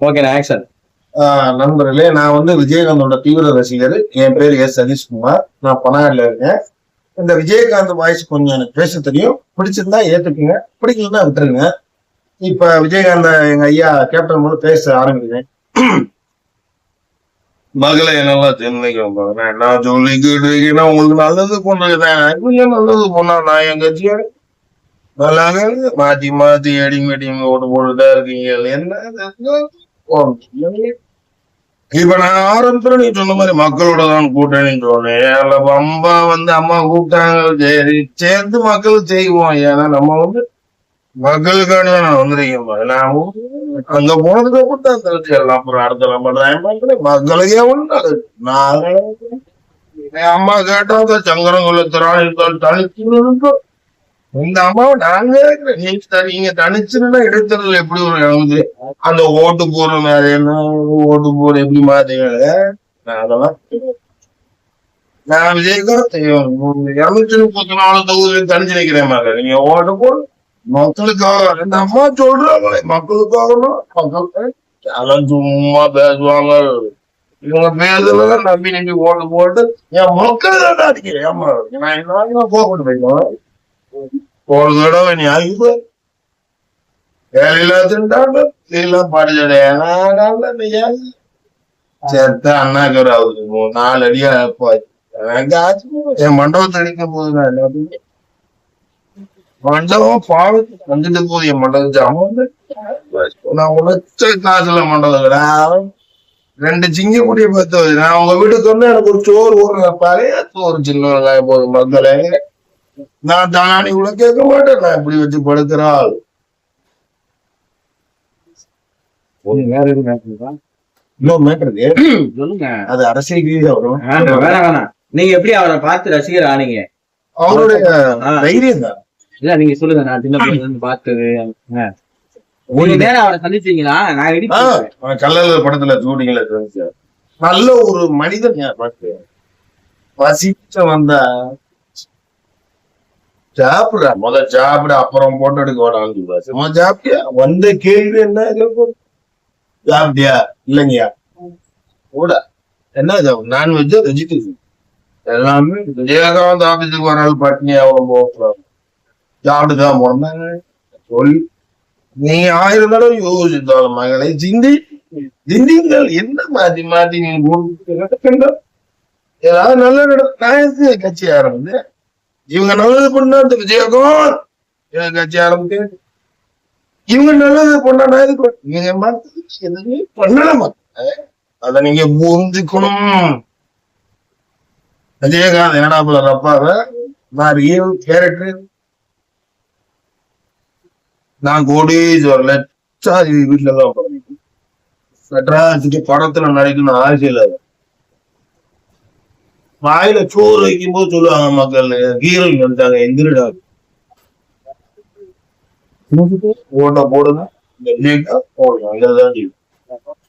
ஓகேண்ணா ஆக்ஷன் ஆஹ் நண்பர்களே நான் வந்து விஜயகாந்தோட தீவிர ரசிகர். என் பேர் எஸ் சதீஷ்குமார். நான் பனாடில இருக்கேன். இந்த விஜயகாந்த் வாய்ஸ் கொஞ்சம் எனக்கு பேச தெரியும். பிடிச்சிருந்தா ஏத்துக்குங்க. பிடிக்கலன்னா விட்டுருங்க. இப்ப விஜயகாந்த எங்க ஐயா கேப்டன் மூலம் பேச ஆரம்பிக்கிறேன். மகளை என்னெல்லாம் தெரிஞ்சுக்கிறேன் நான் என்ன சொல்லிக்கிட்டு இருக்கேன்னா உங்களுக்கு நல்லது பொண்ணுதான் கொஞ்சம் நல்லது பொண்ணா நான் என் கட்சியோட நல்லாங்க மாத்தி மாத்தி அடிங்க அடிங்க ஓட்டு போட்டுதான் இருக்கீங்க. என்ன. இப்ப நான் ஆரம்பத்துல நீ சொன்ன மாதிரி மக்களோட தான் கூட்டணின்னு சொன்னேன் அம்மா வந்து அம்மா கூப்பிட்டாங்க. சரி சேர்ந்து மக்கள் செய்வோம். ஏன்னா நம்ம வந்து மக்களுக்கான நான் வந்திருக்கேன் நான் அங்க போனதுக்கு அப்புறம் தான் தெரிஞ்சு எல்லாம் அப்புறம் அடுத்த நம்ம டைம் மக்களுக்கே ஒண்ணு நான் என் அம்மா கேட்டா அந்த சங்கரங்குள்ள திராணிகள் தனிச்சு இந்த அம்மாவை நாங்க நீங்க தனி- தனிச்சுன்னா இடைத்தரல் எப்படி ஒரு வந்து அந்த ஓட்டு போற மாதிரி என்ன? ஓட்டு போற எப்படி மாத்தீங்க அதெல்லாம் நான் விஜயகாந்த் இருநூத்தி முப்பத்தி நாலு தொகுதியில தனிச்சு நிக்கிறேன் மகள் நீங்க ஓட்டு போடு. மக்களுக்காக இந்த அம்மா சொல்றாங்களே மக்களுக்காக மக்கள் அதெல்லாம் சும்மா பேசுவாங்க. இவங்க பேசுறதெல்லாம் நம்பி நம்பி ஓட்டு போட்டு என் மக்கள் தான் அடிக்கிறேன். ஏமா நான் என்ன போக போயிடும் ஒரு தடவை நீ ஆகிப்போ வேலையில திண்டாண்டு எல்லாம் படிச்சடையா செத்த அண்ணாக்கர் ஆகுது அவருக்கு நாலு அடியா போச்சு எனக்கு ஆச்சு என் மண்டபத்தை அடிக்க போகுது நான் மண்டபம் பாவத்து வந்துட்டு போகுது என் மண்டபம் ஜாமம் நான் உழைச்ச காசுல மண்டபம் ரெண்டு சிங்க முடிய பார்த்து நான் உங்க வீட்டுக்கு வந்து எனக்கு ஒரு சோறு ஒரு பழைய சோறு சின்ன வெங்காயம் போதும் மக்களே நான் தானி கூட கேட்க மாட்டேன் நான் இப்படி வச்சு படுக்கிறாள் வேற எதுவும் மேட்ருங்களா? இன்னொரு மேட்டர் இருக்கு. சொல்லுங்க. அது அரசியல் ரீதியா வரும். வேணாம் வேணாம். நீங்க எப்படி அவரை பார்த்து ரசிகர் ஆனீங்க? அவருடைய ஆ. தைரியம் தான் இல்ல நீங்க சொல்லுங்க. நான் சின்ன பிள்ளைல இருந்து பார்த்தது. ஒரு நேரம் அவரை சந்திச்சீங்களா? நான் ரெடி கல்லல படத்துல இருந்துச்சு நல்ல ஒரு மனிதன் வசிச்ச வந்தா சாப்பிடுற முத சாப்பிட அப்புறம் போட்டோ எடுக்க வேணாம் சாப்பிட்டியா வந்த கேள்வி என்ன? சாப்பிட்டியா இல்லைங்கய்யா. கூட என்ன நான்வெஜ் வெஜிடேரியன் எல்லாமே விஜயகாந்த் ஆபீஸுக்கு ஒரு நாள் பட்னி அவ்வளவு போகக்கூடாது சாப்பிட்டுதான் போனாங்க சொல்லி நீ ஆயிரம் தடவை யோசித்தாலும் மகளை சிந்தி சிந்திங்கள் என்ன மாத்தி மாத்தி நீ ஏதாவது நல்ல நட- நான் கட்சி ஆரம்பிச்சேன் இவங்க நல்லது பண்ணா இந்த விஜயகாந்த் இவங்க கட்சி ஆரம்பிக்க. இவங்க நல்லது பண்ணா இவங்க எதுவுமே பண்ணல மக்களே. அத நீங்க புரிஞ்சுக்கணும். விஜயகாந்த் என்னடா ரப்பாவ? நான் ரியல் கேரக்டர் நான் கோடீஸ்வர லட்சாதி வீட்டுல தான் பிறந்தேன். நடிக்கணும்னு படத்துல நடிக்கணும் வாயில சோறு வைக்கும் போது சொல்லுவாங்க மக்கள் ஹீரோயின் வந்துட்டாங்க எந்திரிடா. ஓட்ட போடுங்க. இந்த விஜய்க்கா போடுங்க இதான்